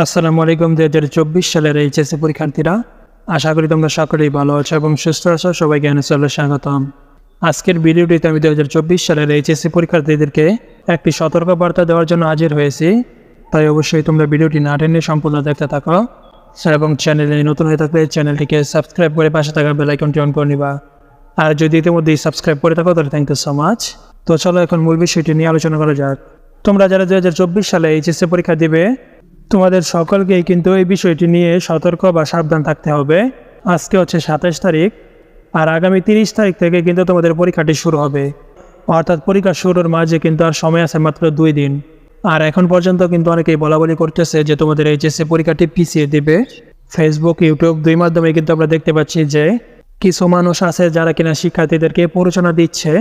আসসালামু আলাইকুম দু হাজার চব্বিশ সালের এইচএসসি পরীক্ষার্থীরা। আশা করি তোমরা সকলেই ভালো আছো এবং সুস্থ আছো। সবাইকে এনএসএল স্বাগতম। আজকের ভিডিওটিতে আমি দু হাজার চব্বিশ সালের এইচএসসি পরীক্ষার্থীদেরকে একটি সতর্ক বার্তা দেওয়ার জন্য হাজির হয়েছি। তাই অবশ্যই তোমরা ভিডিওটি না টেনে সম্পূর্ণ দেখতে থাকো। এবং চ্যানেলে নতুন হয়ে থাকলে চ্যানেলটিকে সাবস্ক্রাইব করে পাশে থাকা বেলাইকনটি অন করে নিবা। আর যদি ইতিমধ্যেই সাবস্ক্রাইব করে থাকো, তাহলে থ্যাংক ইউ সো মাচ। তো চলো এখন মূল বিষয়টি নিয়ে আলোচনা করা যাক। তোমরা যারা দু হাজার চব্বিশ সালে এইচএসসি পরীক্ষা দিবে তোমাদের সকলকেই কিন্তু এই বিষয়টি নিয়ে সতর্ক বা সাবধান থাকতে হবে। আজকে হচ্ছে সাতাশ তারিখ, আর আগামী তিরিশ তারিখ থেকে কিন্তু তোমাদের পরীক্ষাটি শুরু হবে। অর্থাৎ পরীক্ষা শুরুর মাঝে কিন্তু আর সময় আছে মাত্র দুই দিন। আর এখন পর্যন্ত কিন্তু অনেকেই বলা বলি করতেছে যে তোমাদের এইচএসসি পরীক্ষাটি পিছিয়ে দিবে। ফেসবুক ইউটিউব দুই মাধ্যমে কিন্তু আমরা দেখতে পাচ্ছি যে কিছু মানুষ আছে যারা কিনা শিক্ষার্থীদেরকে প্ররোচনা দিচ্ছে।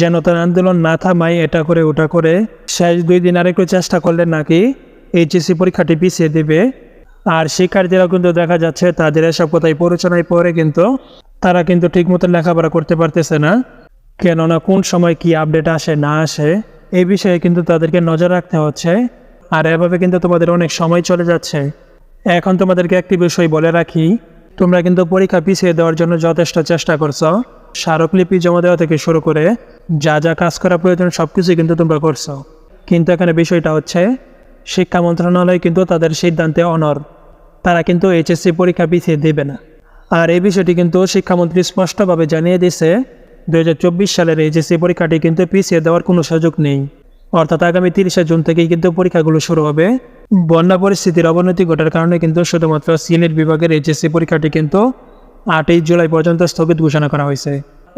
যেন তার আন্দোলন না থামায়, এটা করে ওটা করে। শেষ দুই দিন আরেকটু চেষ্টা করলে নাকি এইচএসসি পরীক্ষাটি পিছিয়ে দেবে। আর শিক্ষার্থীরা কিন্তু দেখা যাচ্ছে তাদের এসব কথাই প্ররোচনায় পড়ে কিন্তু তারা কিন্তু ঠিকমতো লেখাপড়া করতে পারতেছে না। কেননা কোন সময় কি আপডেট আসে, না আসে এই বিষয়ে কিন্তু তাদেরকে নজর রাখতে হচ্ছে। আর এভাবে কিন্তু তোমাদের অনেক সময় চলে যাচ্ছে। এখন তোমাদেরকে একটি বিষয় বলে রাখি, তোমরা কিন্তু পরীক্ষা পিছিয়ে দেওয়ার জন্য যথেষ্ট চেষ্টা করছ। স্মারকলিপি জমা দেওয়া থেকে শুরু করে যা যা কাজ করা প্রয়োজন সব কিছুই কিন্তু তোমরা করছ। কিন্তু এখানে বিষয়টা হচ্ছে শিক্ষা মন্ত্রণালয় কিন্তু তাদের সিদ্ধান্তে অনর। তারা কিন্তু এইচএসসি পরীক্ষা পিছিয়ে দেবে না। আর এই বিষয়টি কিন্তু শিক্ষামন্ত্রী স্পষ্টভাবে জানিয়ে দিয়েছে, দুই হাজার চব্বিশ সালের এইচএসসি পরীক্ষাটি কিন্তু পিছিয়ে দেওয়ার কোনো সুযোগ নেই। অর্থাৎ আগামী তিরিশে জুন থেকেই কিন্তু পরীক্ষাগুলো শুরু হবে। বন্যা পরিস্থিতির অবনতি ঘটার কারণে কিন্তু শুধুমাত্র সিলেট বিভাগের এইচএসসি পরীক্ষাটি কিন্তু আটই জুলাই পর্যন্ত স্থগিত ঘোষণা করা হয়েছে।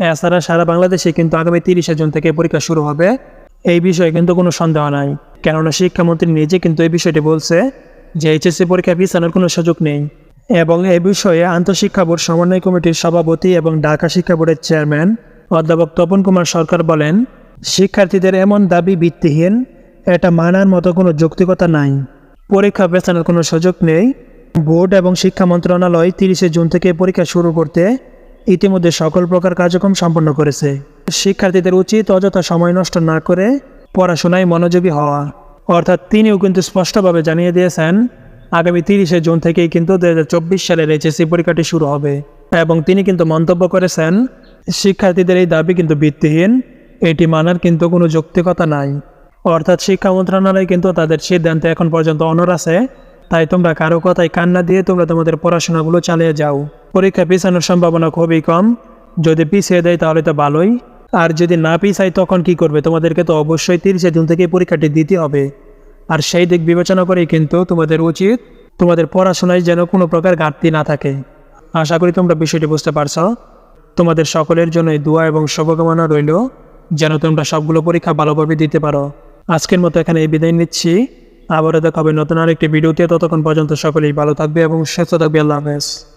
এছাড়া সারা বাংলাদেশে কিন্তু আগামী তিরিশে জুন থেকে পরীক্ষা শুরু হবে। এই বিষয়ে কিন্তু কোনো সন্দেহ নাই। কেননা শিক্ষামন্ত্রী নিজে কিন্তু এই বিষয়টি বলছে যে এইচএসসি পরীক্ষা পিছানোর কোনো সুযোগ নেই। এবং এই বিষয়ে আন্তঃশিক্ষা বোর্ড সমন্বয় কমিটির সভাপতি এবং ঢাকা শিক্ষা বোর্ডের চেয়ারম্যান অধ্যাপক তপন কুমার সরকার বলেন, শিক্ষার্থীদের এমন দাবি ভিত্তিহীন, এটা মানার মতো কোনো যৌক্তিকতা নাই। পরীক্ষা পেছানোর কোনো সুযোগ নেই। বোর্ড এবং শিক্ষা মন্ত্রণালয় তিরিশে জুন থেকে পরীক্ষা শুরু করতে ইতিমধ্যে সকল প্রকার কার্যক্রম সম্পন্ন করেছে। শিক্ষার্থীদের উচিত অযথা সময় নষ্ট না করে পড়াশোনায় মনোযোগী হওয়া। অর্থাৎ তিনিও কিন্তু স্পষ্টভাবে জানিয়ে দিয়েছেন, আগামী তিরিশে জুন থেকেই কিন্তু দু হাজার চব্বিশ সালের এইচএসসি পরীক্ষাটি শুরু হবে এবং তিনি কিন্তু মন্তব্য করেছেন, শিক্ষার্থীদের এই দাবি কিন্তু ভিত্তিহীন, এটি মানার কিন্তু কোনো যৌক্তিকতা নাই। অর্থাৎ শিক্ষা মন্ত্রণালয় কিন্তু তাদের সিদ্ধান্তে এখন পর্যন্ত অনর আছে, তাই তোমরা কারও কথায় কান্না দিয়ে তোমরা তোমাদের পড়াশোনাগুলো চালিয়ে যাও। পরীক্ষা পিছানোর সম্ভাবনা খুবই কম, যদি পিছিয়ে দেয় তাহলে তো ভালোই। আর যদি না পিছাই তখন কি করবে? তোমাদেরকে তো অবশ্যই তিরিশে জুন থেকে পরীক্ষাটি দিতে হবে। আর সেই দিক বিবেচনা করেই কিন্তু তোমাদের উচিত, তোমাদের পড়াশোনায় যেন কোনো প্রকার ঘাটতি না থাকে। আশা করি তোমরা বিষয়টি বুঝতে পারছ। তোমাদের সকলের জন্যই দোয়া এবং শুভকামনা রইল, যেন তোমরা সবগুলো পরীক্ষা ভালোভাবে দিতে পারো। আজকের মতো এখানে এই বিদায় নিচ্ছি। আবারও দেখা হবে নতুন আরেকটি ভিডিওতে। ততক্ষণ পর্যন্ত সকলেই ভালো থাকবে এবং সুস্থ থাকবে। আল্লাহ হাফেজ।